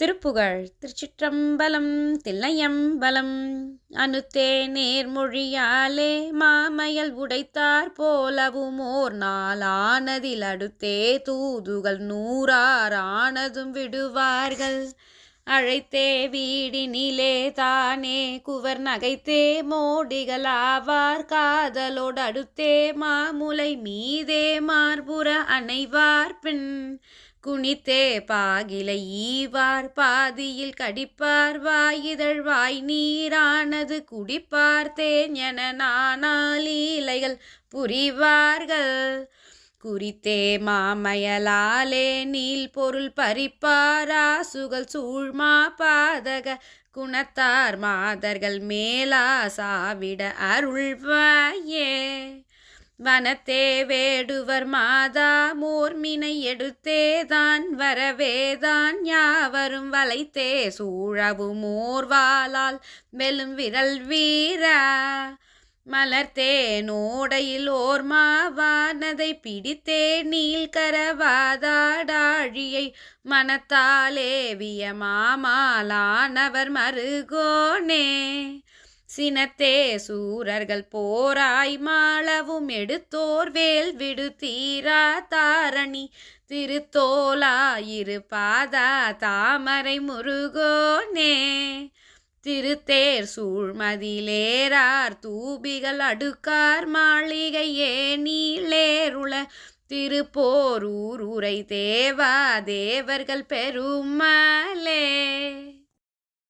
திருப்புகழ் திருச்சிற்றம்பலம் தில்லையம்பலம். அனுத்தே நேர்மொழியாலே மாமையல் உடைத்தார் போலவும் ஓர் நாளானதில் அடுத்தே தூதுகள் நூறாரானதும் விடுவார்கள். அழைத்தே வீடினிலே தானே குவர் நகைத்தே மோடிகளாவார் காதலோடு அடுத்தே மாமுலை மீதே மார்புற அணைவார் பின் குனித்தே பாகிலை ஈவார் பாதியில் கடிப்பார் வாயிதழ் வாய் நீரானது குடிப்பார் நானால் இலைகள் புரிவார்கள். குறித்தே மாமயலாலே நீல் பொருள் பறிப்பாராசுகள் சூழ்மா பாதக குணத்தார் மாதர்கள் மேலா சாவிட அருள்வாயே. வனத்தே வேடுவர் மாதா மூர்மினை எடுத்தேதான் வரவேதான். யாவரும் வளைத்தே சூழவும் மோர்வாலால் வெல்லும் விரல் வீரா. மலர்த்தே நோடையில் ஓர் மாவானதை பிடித்தே நீள்கரவாதாடாழியை மனத்தாலேவிய மாமாலானவர் மருகோனே. சினத்தே சூரர்கள் போராய் மாளவும் எடுத்தோர் வேல் விடு தீரா தாரணி. திருத்தோலாயிரு பாதா தாமரை முருகோனே. திருத்தேர் சூழ்மதிலேரார் தூபிகள் அடுக்கார் மாளிகையே நீளேருள. திருப்போரூர் உரை தேவா தேவர்கள் பெருமலே.